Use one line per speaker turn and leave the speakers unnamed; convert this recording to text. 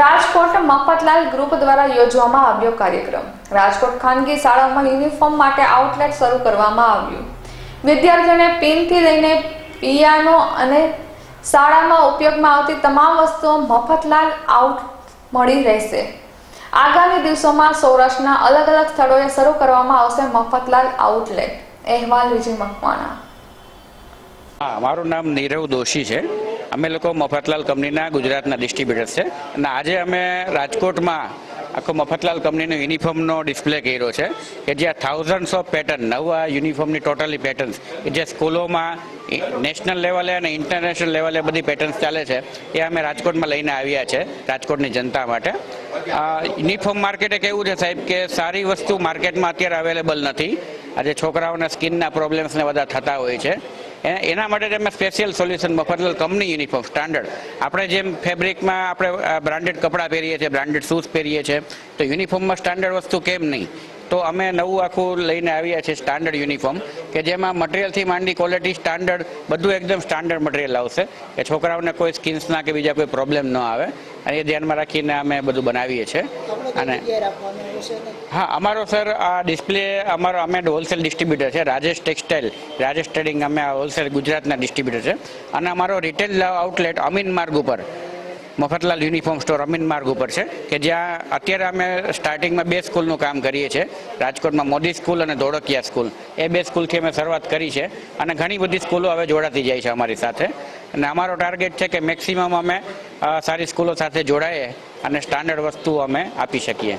Rajkot Mafatlal group દ્વારા યોજવામાં આવ્યો કાર્યક્રમ. રાજકોટ ખાનગી શાળાઓમાં યુનિફોર્મ માટે આઉટલેટ શરૂ કરવામાં આવ્યું. વિદ્યાર્થીઓને પિનથી લઈને પિયાનો અને શાળામાં ઉપયોગમાં આવતી તમામ વસ્તુઓ મફતલાલ આઉટ મળી રહેશે. આગામી દિવસોમાં સૌરાષ્ટ્રના અલગ અલગ સ્થળોએ શરૂ કરવામાં આવશે મફતલાલ આઉટલેટ. અહેવાલ વિજય મકવાણા.
મારું નામ નીરવ દોશી છે. અમે લોકો મફતલાલ કંપનીના ગુજરાતના ડિસ્ટ્રીબ્યુટર છે. અને આજે અમે રાજકોટમાં આખો મફતલાલ કંપનીનો યુનિફોર્મનો ડિસ્પ્લે કર્યો છે કે જ્યાં થાઉઝન્ડ્સ ઓફ પેટર્ન નવા યુનિફોર્મની ટોટલી પેટર્ન્સ કે જે સ્કૂલોમાં નેશનલ લેવલે અને ઇન્ટરનેશનલ લેવલે બધી પેટર્ન્સ ચાલે છે, એ અમે રાજકોટમાં લઈને આવ્યા છે, રાજકોટની જનતા માટે. યુનિફોર્મ માર્કેટ એક એવું છે સાહેબ કે સારી વસ્તુ માર્કેટમાં અત્યારે અવેલેબલ નથી. આજે છોકરાઓના સ્કિનના પ્રોબ્લેમ્સને બધા થતા હોય છે. એના માટે અમે special solution Mafatlal company uniform standard આપણે જેમ ફેબ્રિકમાં આપણે બ્રાન્ડેડ કપડાં પહેરીએ છીએ બ્રાન્ડેડ શૂઝ પહેરીએ છીએ, તો યુનિફોર્મમાં સ્ટાન્ડર્ડ વસ્તુ કેમ નહીં? તો અમે નવું આખું લઈને આવ્યા છીએ સ્ટાન્ડર્ડ યુનિફોર્મ કે જેમાં મટીરિયલથી માંડી ક્વોલિટી સ્ટાન્ડર્ડ બધું એકદમ સ્ટાન્ડર્ડ મટીરિયલ આવશે. કે છોકરાઓને કોઈ સ્કિન્સના કે બીજા કોઈ પ્રોબ્લેમ ન આવે. અને એ ધ્યાનમાં રાખીને અમે બધું બનાવીએ છીએ. અને હા, અમારો સર આ ડિસ્પ્લે અમારો, અમે હોલસેલ ડિસ્ટ્રીબ્યુટર છે, રાજેશ ટેક્સટાઇલ રાજેશ ટ્રેડિંગ અમે હોલસેલ ગુજરાતના ડિસ્ટ્રીબ્યુટર છે. અને અમારો રિટેલ આઉટલેટ અમીન માર્ગ ઉપર. મફતલાલ યુનિફોર્મ સ્ટોર અમીન માર્ગ ઉપર છે, કે જ્યાં અત્યારે અમે સ્ટાર્ટિંગમાં બે સ્કૂલનું કામ કરીએ છીએ. રાજકોટમાં મોદી સ્કૂલ અને ધોળકિયા સ્કૂલ. એ બે સ્કૂલથી અમે શરૂઆત કરી છે અને ઘણી બધી સ્કૂલો હવે જોડાતી જાય છે અમારી સાથે. અને અમારો ટાર્ગેટ છે કે મેક્સિમમ અમે સારી સ્કૂલો સાથે જોડાઈએ અને સ્ટાન્ડર્ડ વસ્તુ અમે આપી શકીએ.